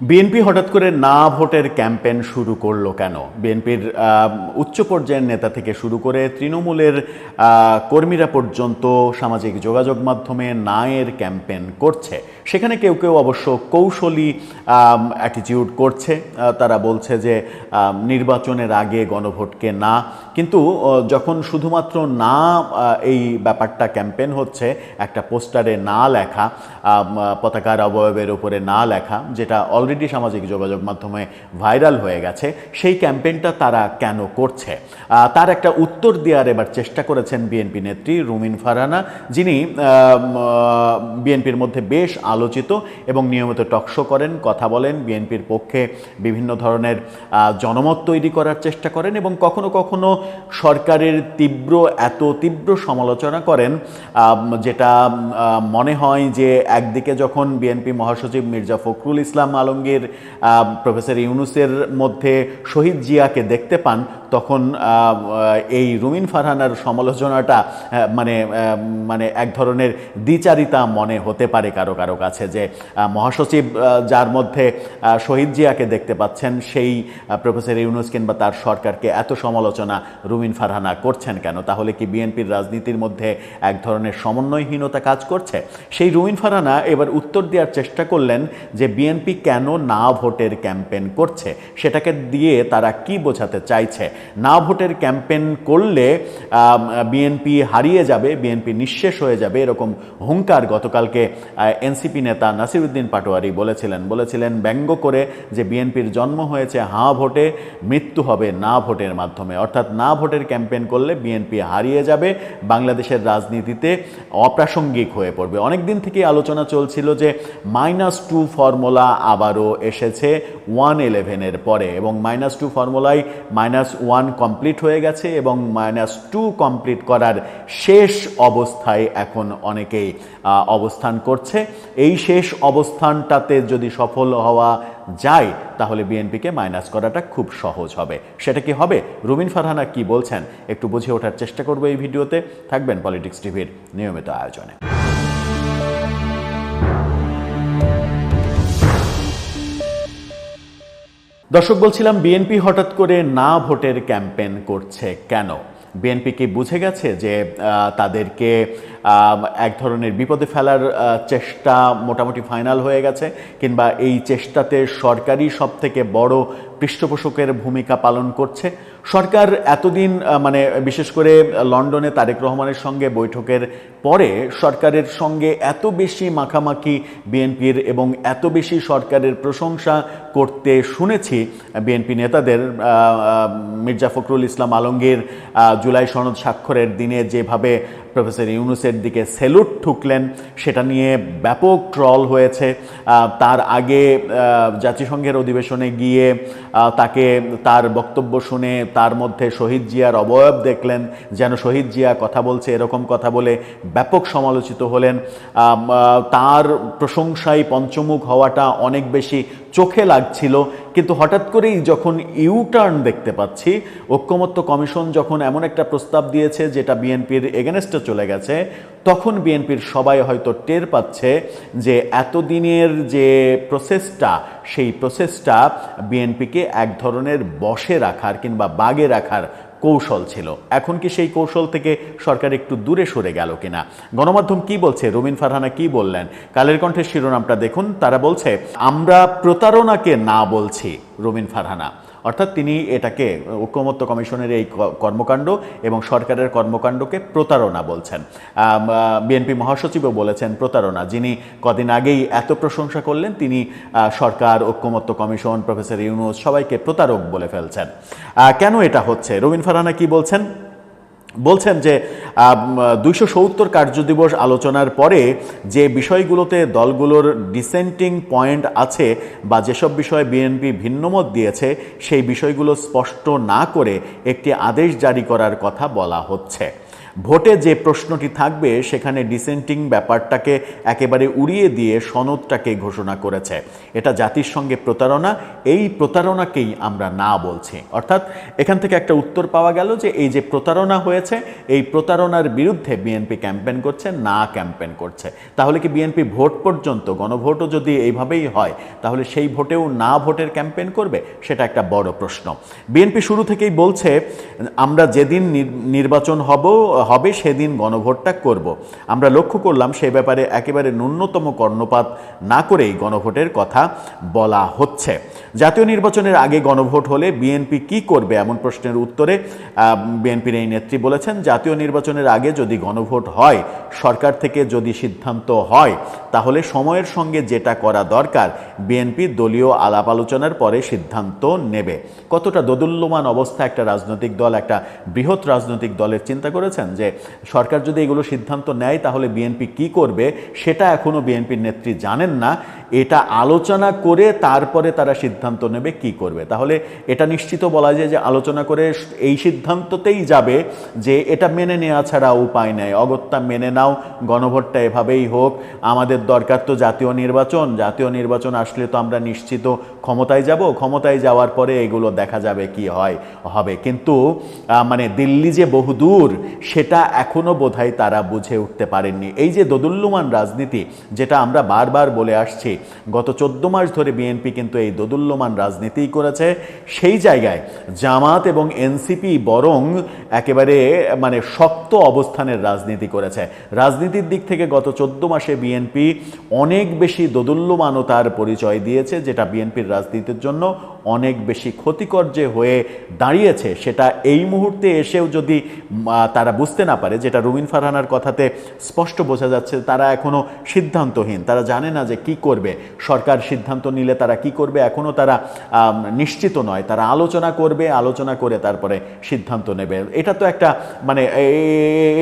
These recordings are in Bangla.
বিএনপি হঠাৎ করে না ভোটের ক্যাম্পেন শুরু করল কেন? বিএনপির উচ্চ পর্যায়ের নেতা থেকে শুরু করে তৃণমূলের কর্মীরা পর্যন্ত সামাজিক যোগাযোগ মাধ্যমে না এর ক্যাম্পেন করছে। সেখানে কেউ কেউ অবশ্য কৌশলী অ্যাটিটিউড করছে। তারা বলছে যে নির্বাচনের আগে গণভোটকে না। কিন্তু যখন শুধুমাত্র না এই ব্যাপারটা ক্যাম্পেন হচ্ছে, একটা পোস্টারে না লেখা পতাকার অবয়বের উপরে না লেখা, যেটা অলরেডি সামাজিক যোগাযোগ মাধ্যমে ভাইরাল হয়ে গেছে, সেই ক্যাম্পেনটা তারা কেন করছে? তার একটা উত্তর দেওয়ার এবার চেষ্টা করেছেন বিএনপি নেত্রী রুমিন ফারহানা যিনি বিএনপির মধ্যে বেশ আলোচিত এবং নিয়মিত টকশো করেন, কথা বলেন, বিএনপির পক্ষে বিভিন্ন ধরনের জনমত তৈরি করার চেষ্টা করেন এবং কখনো কখনো সরকারের তীব্র, এত তীব্র সমালোচনা করেন যেটা মনে হয় যে একদিকে যখন বিএনপি মহাসচিব মির্জা ফখরুল ইসলাম আলমগীর প্রফেসর ইউনুসের মধ্যে শহীদ জিয়াকে দেখতে পান তখন এই রুমিন ফারহানার সমালোচনাটা মানে মানে এক ধরনের দ্বিচারিতা মনে হতে পারে কারও কারও কাছে যে মহাসচিব যার মধ্যে শহীদ জিয়াকে দেখতে পাচ্ছেন, সেই প্রফেসর ইউনুস কিংবা তার সরকারকে এত সমালোচনা রুমিন ফারহানা করছেন কেন? তাহলে কি বিএনপির রাজনীতির মধ্যে এক ধরনের সমন্বয়হীনতা কাজ করছে? সেই রুমিন ফারহানা এবার উত্তর দেওয়ার চেষ্টা করলেন যে, বিএনপি কেন না ভোটের ক্যাম্পেন করছে? সেটাকে দিয়ে তারা কি বোঝাতে চাইছে? না ভোটের ক্যাম্পেন করলে বিএনপি হারিয়ে যাবে বিএনপি নিঃশেষ হয়ে যাবে, এরকম হুঙ্কার গতকালকে এনসিপি নেতা নাসিরুদ্দিন পাটোয়ারি বলেছিলেন। বলেছিলেন, ব্যঙ্গ করে যে বিএনপির জন্ম হয়েছে, হাঁ ভোটে, মৃত্যু হবে না ভোটের মাধ্যমে। অর্থাৎ না ভোটের ক্যাম্পেন করলে বিএনপি হারিয়ে যাবে, বাংলাদেশের রাজনীতিতে অপ্রাসঙ্গিক হয়ে পড়বে। অনেক দিন থেকে আলোচনা চলছিল যে মাইনাস টু ফর্মুলা আবারও এসেছে ওয়ান ইলেভেনের পরে এবং মাইনাস টু ফর্মুলায় মাইনাস ওয়ান কমপ্লিট হয়ে গেছে এবং মাইনাস টু কমপ্লিট করার শেষ অবস্থায় এখন অনেকেই অবস্থান করছে। এই শেষ অবস্থানটাতে যদি সফল হওয়া যায়, তাহলে বিএনপিকে মাইনাস করাটা খুব সহজ হবে। সেটা কি হবে? রুমিন ফারহানা কি বলছেন? একটু বুঝে ওঠার চেষ্টা করব এই ভিডিওতে। থাকবেন পলিটিক্স টিভির নিয়মিত আয়োজনে। দর্শক, বলছিলাম বিএনপি হঠাৎ করে না ভোটের ক্যাম্পেন করছে কেন? বিএনপি কি বুঝে গেছে যে তাদেরকে এক ধরনের বিপদে ফেলার চেষ্টা মোটামুটি ফাইনাল হয়ে গেছে কিংবা এই চেষ্টাতে সরকারি সব থেকে বড় পৃষ্ঠপোষকের ভূমিকা পালন করছে। সরকার এতদিন মানে বিশেষ করে লন্ডনে তারেক রহমানের সঙ্গে বৈঠকের পরে সরকারের সঙ্গে এত বেশি মাখামাখি বিএনপির এবং এত বেশি সরকারের প্রশংসা করতে শুনেছি বিএনপি নেতাদের মির্জা ফখরুল ইসলাম আলমগীর জুলাই সনদ স্বাক্ষরের দিনে যেভাবে প্রফেসর ইউনুসের দিকে সেলুট ঠুকলেন, সেটা নিয়ে ব্যাপক ট্রল হয়েছে। তার আগে জাতিসংঘের অধিবেশনে গিয়ে তাকে তার বক্তব্য শুনে তার মধ্যে শহীদ জিয়ার অবয়ব দেখলেন, যেন শহীদ জিয়া কথা বলছে, এরকম কথা বলে ব্যাপক সমালোচিত হলেন। তার প্রশংসায় পঞ্চমুখ হওয়াটা অনেক বেশি চোখে লাগছিল, কিন্তু হঠাৎ করেই যখন ইউটার্ন দেখতে পাচ্ছি, ঐক্যমত্য কমিশন যখন এমন একটা প্রস্তাব দিয়েছে, যেটা বিএনপির এগেনস্টে চলে গেছে, তখন বিএনপির সবাই হয়তো টের পাচ্ছে যে এতদিনের যে প্রসেসটা, সেই প্রসেসটা বিএনপিকে এক ধরনের বসে রাখার কিংবা বাগে রাখার কৌশল ছিল। এখন কি সেই কৌশল থেকে সরকার একটু দূরে সরে গেল কিনা? গণমাধ্যম কি বলছে? রবিন ফারহানা কি বললেন? কালের কণ্ঠের শিরোনামটা দেখুন, তারা বলছে, আমরা প্রতারণাকে না বলছি রবিন ফারহানা। অর্থাৎ তিনি এটাকে ঐক্যমত্য কমিশনের এই কর্মকাণ্ড এবং সরকারের কর্মকাণ্ডকে প্রতারণা বলছেন। বিএনপি মহাসচিবও বলেছেন প্রতারণা। যিনি কদিন আগেই এত প্রশংসা করলেন, তিনি সরকার, ঐক্যমত্য কমিশন, প্রফেসর ইউনুস সবাইকে প্রতারক বলে ফেলছেন। কেন এটা হচ্ছে? রবিন ফারানা কি বলছেন? বলছেন যে দুইশো সত্তর কার্যদিবস আলোচনার পরে যে বিষয়গুলোতে দলগুলোর ডিসেন্টিং পয়েন্ট আছে বা যেসব বিষয়ে বিএনপি ভিন্নমত দিয়েছে, সেই বিষয়গুলো স্পষ্ট না করে একটি আদেশ জারি করার কথা বলা হচ্ছে। ভোটে যে প্রশ্নটি থাকবে, সেখানে ডিসেন্টিং ব্যাপারটাকে একেবারে উড়িয়ে দিয়ে সনদটাকে ঘোষণা করেছে। এটা জাতির সঙ্গে প্রতারণা, এই প্রতারণাকেই আমরা না বলছি। অর্থাৎ এখান থেকে একটা উত্তর পাওয়া গেল যে, এই যে প্রতারণা হয়েছে, এই প্রতারণার বিরুদ্ধে বিএনপি ক্যাম্পেন করছে, না ক্যাম্পেন করছে। তাহলে কি বিএনপি ভোট পর্যন্ত, গণভোটও যদি এইভাবেই হয়, তাহলে সেই ভোটেও না ভোটের ক্যাম্পেন করবে? সেটা একটা বড় প্রশ্ন। বিএনপি শুরু থেকেই বলছে, আমরা যেদিন নির্বাচন হব হবে সেদিন গণভোটটা করব। আমরা লক্ষ্য করলাম সে ব্যাপারে একেবারে ন্যূনতম কর্ণপাত না করেই গণভোটের কথা বলা হচ্ছে। জাতীয় নির্বাচনের আগে গণভোট হলে বিএনপি কি করবে এমন প্রশ্নের উত্তরে বিএনপির এই নেত্রী বলেছেন, জাতীয় নির্বাচনের আগে যদি গণভোট হয়, সরকার থেকে যদি সিদ্ধান্ত হয়, তাহলে সময়ের সঙ্গে যেটা করা দরকার, বিএনপি দলীয় আলাপ আলোচনার পরে সিদ্ধান্ত নেবে। কতটা দোদুল্যমান অবস্থা একটা রাজনৈতিক দল, একটা বৃহৎ রাজনৈতিক দলের চিন্তা করেছেন যে, সরকার যদি এগুলো সিদ্ধান্ত নেয়, তাহলে বিএনপি কি করবে, সেটা এখনও বিএনপির নেত্রী জানেন না। এটা আলোচনা করে তারপরে তারা সিদ্ধান্ত নেবে, কি করবে? তাহলে এটা নিশ্চিত বলা যায় যে আলোচনা করে এই সিদ্ধান্ততেই যাবে যে এটা মেনে নেওয়া ছাড়া উপায় নেই। অগত্যা মেনে নাও, গণভোটটা এভাবেই হোক। আমাদের দরকার তো জাতীয় নির্বাচন। জাতীয় নির্বাচন আসলে তো আমরা নিশ্চিত ক্ষমতায় যাব, ক্ষমতায় যাওয়ার পরে এগুলো দেখা যাবে কি হয়, হবে। কিন্তু মানে দিল্লি যে বহুদূর, সেটা এখনও বোধহয় তারা বুঝে উঠতে পারেননি। এই যে দোদুল্যমান রাজনীতি, যেটা আমরা বারবার বলে আসছি, গত চোদ্দ মাস ধরে বিএনপি কিন্তু এই দোদুল্যমান রাজনীতিই করেছে। সেই জায়গায় জামাত এবং এনসিপি বরং একেবারে মানে শক্ত অবস্থানের রাজনীতি করেছে। রাজনীতির দিক থেকে গত চোদ্দ মাসে বিএনপি অনেক বেশি দোদুল্যমানতার পরিচয় দিয়েছে, যেটা বিএনপির রাজনীতির জন্য অনেক বেশি ক্ষতিকর যে হয়ে দাঁড়িয়েছে, সেটা এই মুহূর্তে এসেও যদি তারা বুঝতে না পারে, যেটা রুবিন ফারহানার কথাতে স্পষ্ট বোঝা যাচ্ছে, তারা এখনও সিদ্ধান্তহীন। তারা জানে না যে কি করবে। সরকার সিদ্ধান্ত নিলে তারা কি করবে এখনও তারা নিশ্চিত নয়। তারা আলোচনা করবে, আলোচনা করে তারপরে সিদ্ধান্ত নেবে। এটা তো একটা মানে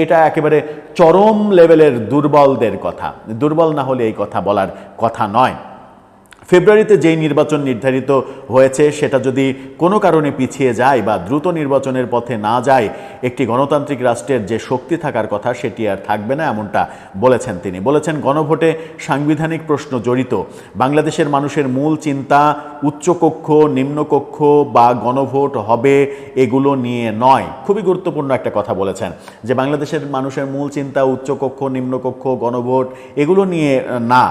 এটা একেবারে চরম লেভেলের দুর্বলদের কথা। দুর্বল না হলে এই কথা বলার কথা নয়। ফেব্রুয়ারিতে যেই নির্বাচন নির্ধারিত হয়েছে, সেটা যদি কোনো কারণে পিছিয়ে যায় বা দ্রুত নির্বাচনের পথে না যায়, একটি গণতান্ত্রিক রাষ্ট্রের যে শক্তি থাকার কথা, সেটি আর থাকবে না এমনটা বলেছেন তিনি। বলেছেন, গণভোটে সাংবিধানিক প্রশ্ন জড়িত। বাংলাদেশের মানুষের মূল চিন্তা উচ্চকক্ষ, নিম্নকক্ষ বা গণভোট হবে এগুলো নিয়ে নয়। খুবই গুরুত্বপূর্ণ একটা কথা বলেছেন যে বাংলাদেশের মানুষের মূল চিন্তা উচ্চকক্ষ, নিম্নকক্ষ, গণভোট এগুলো নিয়ে না।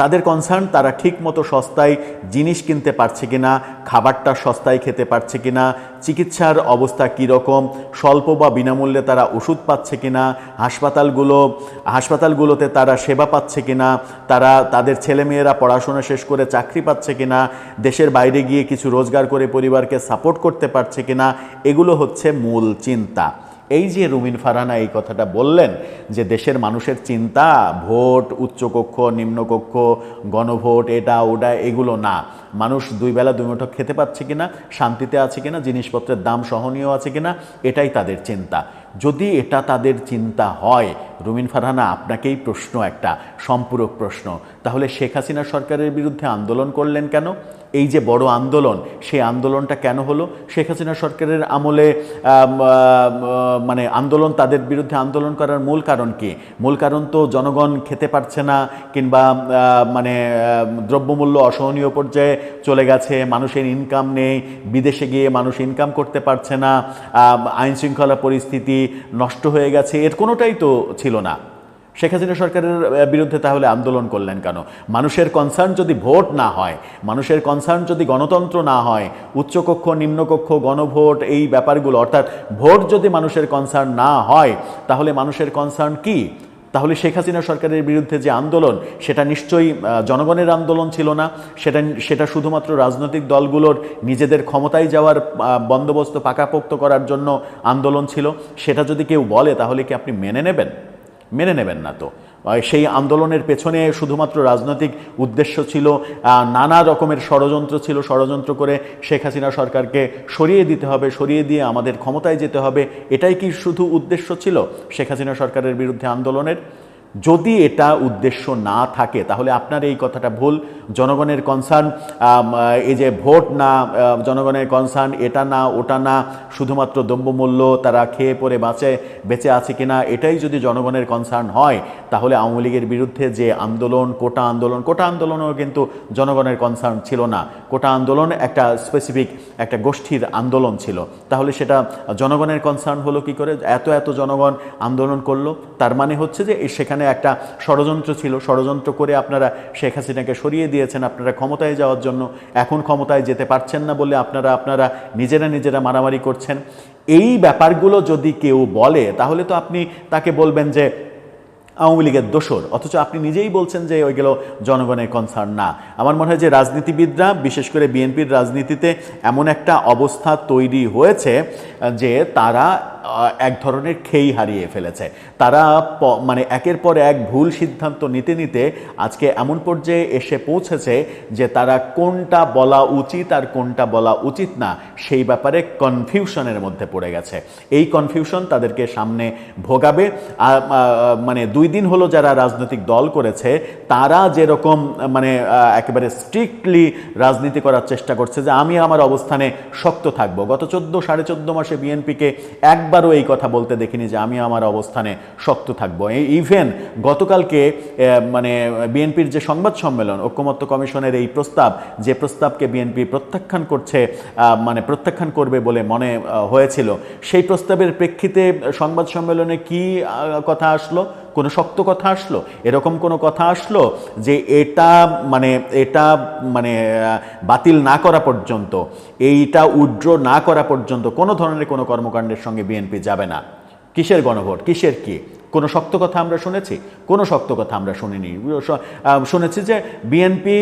তাদের কনসার্ন তারা ঠিক মতো সস্তায় জিনিস কিনতে পারছে কিনা, খাবারটা সস্তায় খেতে পারছে কিনা, চিকিৎসার অবস্থা কীরকম, স্বল্প বা বিনামূল্যে তারা ওষুধ পাচ্ছে কিনা, হাসপাতালগুলো, হাসপাতালগুলোতে তারা সেবা পাচ্ছে কিনা, তারা, তাদের ছেলেমেয়েরা পড়াশোনা শেষ করে চাকরি পাচ্ছে কিনা, দেশের বাইরে গিয়ে কিছু রোজগার করে পরিবারকে সাপোর্ট করতে পারছে কিনা, এগুলো হচ্ছে মূল চিন্তা। এই যে রুমিন ফারহানা এই কথাটা বললেন যে দেশের মানুষের চিন্তা, ভোট, উচ্চকক্ষ, নিম্নকক্ষ, গণভোট, এটা, ওটা, এগুলো না। মানুষ দুই বেলা দুই মুঠো খেতে পাচ্ছে কিনা, শান্তিতে আছে কিনা, জিনিসপত্রের দাম সহনীয় আছে কিনা, এটাই তাদের চিন্তা। যদি এটা তাদের চিন্তা হয় রুমিন ফারহানা আপনাকেই প্রশ্ন একটা সম্পূরক প্রশ্ন। তাহলে শেখ হাসিনা সরকারের বিরুদ্ধে আন্দোলন করলেন কেন? এই যে বড় আন্দোলন সেই আন্দোলনটা কেন হলো? শেখ হাসিনা সরকারের আমলে আম, আম, মানে আন্দোলন তাদের বিরুদ্ধে আন্দোলন করার মূল কারণ কি? মূল কারণ তো জনগণ খেতে পারছে না কিংবা মানে দ্রব্যমূল্য অসহনীয় পর্যায়ে চলে গেছে মানুষের ইনকাম নেই বিদেশে গিয়ে মানুষ ইনকাম করতে পারছে না আইন শৃঙ্খলা পরিস্থিতি নষ্ট হয়ে গেছে এর কোনোটাই তো ছিল না। শেখ হাসিনা সরকারের বিরুদ্ধে তাহলে আন্দোলন করলেন কেন? মানুষের কনসার্ন যদি ভোট না হয়, মানুষের কনসার্ন যদি গণতন্ত্র না হয়, উচ্চকক্ষ, নিম্নকক্ষ, গণভোট, এই ব্যাপারগুলো, অর্থাৎ ভোট যদি মানুষের কনসার্ন না হয়, তাহলে মানুষের কনসার্ন কি? তাহলে শেখ হাসিনা সরকারের বিরুদ্ধে যে আন্দোলন, সেটা নিশ্চয়ই জনগণের আন্দোলন ছিল না। সেটা সেটা শুধুমাত্র রাজনৈতিক দলগুলোর নিজেদের ক্ষমতায় যাওয়ার বন্দোবস্ত পাকাপোক্ত করার জন্য আন্দোলন ছিল। সেটা যদি কেউ বলে, তাহলে কি আপনি মেনে নেবেন? মেনে নেবেন না তো। সেই আন্দোলনের পেছনে শুধুমাত্র রাজনৈতিক উদ্দেশ্য ছিল নানা রকমের ষড়যন্ত্র ছিল, ষড়যন্ত্র করে শেখ হাসিনা সরকারকে সরিয়ে দিতে হবে, সরিয়ে দিয়ে আমাদের ক্ষমতায় যেতে হবে। এটাই কি শুধু উদ্দেশ্য ছিল শেখ হাসিনা সরকারের বিরুদ্ধে আন্দোলনের? যদি এটা উদ্দেশ্য না থাকে, তাহলে আপনার এই কথাটা ভুল। জনগণের কনসার্ন এই যে ভোট না জনগণের কনসার্ন এটা না, ওটা না, শুধুমাত্র দ্রব্যমূল্য তারা খেয়ে পরে বাঁচে, বেঁচে আছে কিনা, এটাই যদি জনগণের কনসার্ন হয়, তাহলে আওয়ামী লীগের বিরুদ্ধে যে আন্দোলন, কোটা আন্দোলন, কোটা আন্দোলনও কিন্তু জনগণের কনসার্ন ছিল না। কোটা আন্দোলন একটা স্পেসিফিক একটা গোষ্ঠীর আন্দোলন ছিল। তাহলে সেটা জনগণের কনসার্ন হলো কি করে? এত এত জনগণ আন্দোলন করল। তার মানে হচ্ছে যে সেখানে একটা ষড়যন্ত্র ছিল। ষড়যন্ত্র করে আপনারা শেখ হাসিনাকে সরিয়ে দিয়েছেন আপনারা ক্ষমতায় যাওয়ার জন্য। এখন ক্ষমতায় যেতে পারছেন না বলে আপনারা আপনারা নিজেরা নিজেরা মারামারি করছেন। এই ব্যাপারগুলো যদি কেউ বলে, তাহলে তো আপনি তাকে বলবেন যে আওয়ামী লীগের দোষর। অথচ আপনি নিজেই বলছেন যে ওইগুলো জনগণের কনসার্ন না। আমার মনে হয় যে রাজনীতিবিদরা, বিশেষ করে বিএনপির রাজনীতিতে এমন একটা অবস্থা তৈরি হয়েছে, যে তারা এক ধরনের খেই হারিয়ে ফেলেছে। তারা মানে একের পর এক ভুল সিদ্ধান্ত নিতে নিতে আজকে এমন পর্যায়ে এসে পৌঁছেছে যে তারা কোনটা বলা উচিত আর কোনটা বলা উচিত না, সেই ব্যাপারে কনফিউশনের মধ্যে পড়ে গেছে। এই কনফিউশন তাদেরকে সামনে ভোগাবে। মানে দুই দিন হলো যারা রাজনৈতিক দল করেছে, তারা যেরকম মানে একেবারে স্ট্রিক্টলি রাজনীতি করার চেষ্টা করছে যে আমি আমার অবস্থানে শক্ত থাকব। গত চোদ্দ, সাড়ে চোদ্দ মাসে বিএনপিকে একবারও এই কথা বলতে দেখিনি যে আমি আমার অবস্থানে শক্ত থাকব। ইভেন গতকালকে মানে বিএনপির যে সংবাদ সম্মেলন, ঐক্যমত্য কমিশনের এই প্রস্তাব, যে প্রস্তাবকে বিএনপি প্রত্যাখ্যান করছে মানে প্রত্যাখ্যান করবে বলে মনে হয়েছিল, সেই প্রস্তাবের প্রেক্ষিতে সংবাদ সম্মেলনে কি কথা আসলো? কোনো শক্ত কথা আসলো? এরকম কোনো কথা আসলো যে এটা মানে এটা মানে বাতিল না করা পর্যন্ত, এইটা উড্র না করা পর্যন্ত কোনো ধরনের কোনো কর্মকাণ্ডের সঙ্গে বিএনপি যাবে না? কিসের গণভোট? কিসের কি? কোনো শক্ত কথা আমরা শুনেছি? কোনো শক্ত কথা আমরা শুনিনি। শুনেছি যে বিএনপি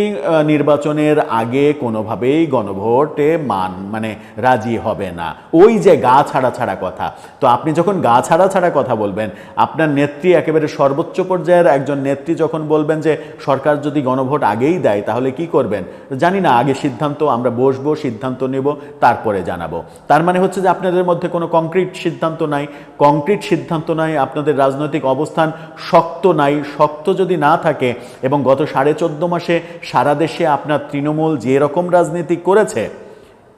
নির্বাচনের আগে কোনোভাবেই গণভোটে মান মানে রাজি হবে না। ওই যে গা ছাড়া ছাড়া কথা। তো আপনি যখন গা ছাড়া ছাড়া কথা বলবেন, আপনার নেত্রী একেবারে সর্বোচ্চ পর্যায়ের একজন নেত্রী যখন বলবেন যে সরকার যদি গণভোট আগেই দেয়, তাহলে কি করবেন? জানি না, আগে সিদ্ধান্ত, আমরা বসবো, সিদ্ধান্ত নেব, তারপরে জানাব। তার মানে হচ্ছে যে আপনাদের মধ্যে কোনো কংক্রিট সিদ্ধান্ত নাই। কংক্রিট সিদ্ধান্ত নাই আপনাদের রাজনৈতিক অবস্থান শক্ত নাই, শক্ত যদি না থাকে এবং গত সাড়ে চোদ্দ মাসে সারা দেশে আপনার তৃণমূল যে রকম রাজনীতি করেছে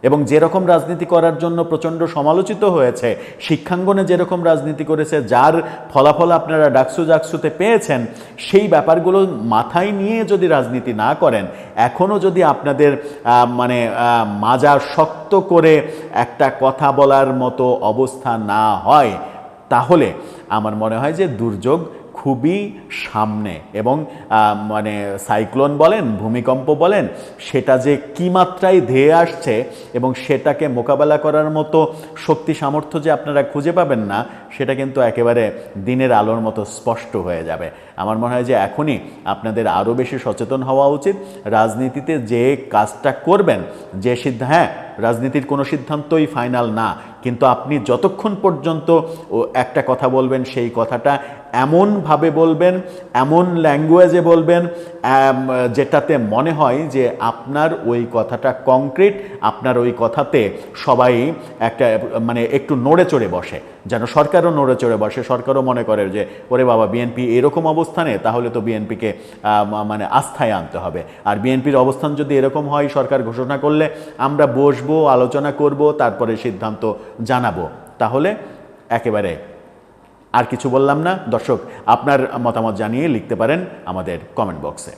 এবং যেরকম রাজনীতি করার জন্য প্রচণ্ড সমালোচিত হয়েছে, শিক্ষাঙ্গনে যেরকম রাজনীতি করেছে, যার ফলাফল আপনারা ডাকসু জাকসুতে পেয়েছেন, সেই ব্যাপারগুলো মাথায় নিয়ে যদি রাজনীতি না করেন, এখনও যদি আপনাদের মানে মাজা শক্ত করে একটা কথা বলার মতো অবস্থা না হয় তাহলে আমার মনে হয় যে দুর্যোগ খুবই সামনে এবং মানে সাইক্লোন বলেন, ভূমিকম্প বলেন, সেটা যে কী মাত্রায় ধেয়ে আসছে এবং সেটাকে মোকাবেলা করার মতো শক্তি সামর্থ্য যে আপনারা খুঁজে পাবেন না, সেটা কিন্তু একেবারে দিনের আলোর মতো স্পষ্ট হয়ে যাবে। আমার মনে হয় যে এখনই আপনাদের আরও বেশি সচেতন হওয়া উচিত। রাজনীতিতে যে কাজটা করবেন, যে সিদ্ধ হ্যাঁ রাজনীতির কোনো সিদ্ধান্তই ফাইনাল না। কিন্তু আপনি যতক্ষণ পর্যন্ত একটা কথা বলবেন সেই কথাটা এমনভাবে বলবেন, এমন ল্যাঙ্গুয়েজে বলবেন যেটাতে মনে হয় যে আপনার ওই কথাটা কংক্রিট আপনার ওই কথাতে সবাই একটা মানে একটু নড়ে চড়ে বসে। যেন সরকারও নড়ে চড়ে বসে, সরকারও মনে করে যে, ওরে বাবা বিএনপি এরকম অবস্থানে, তাহলে তো বিএনপিকে মানে আস্থায় আনতে হবে। আর বিএনপির অবস্থান যদি এরকম হয়, সরকার ঘোষণা করলে আমরা বসবো, আলোচনা করব, তারপরে সিদ্ধান্ত জানাব। তাহলে একেবারে আর কিছু বললাম না। দর্শক আপনার মতামত জানিয়ে লিখতে পারেন আমাদের কমেন্ট বক্সে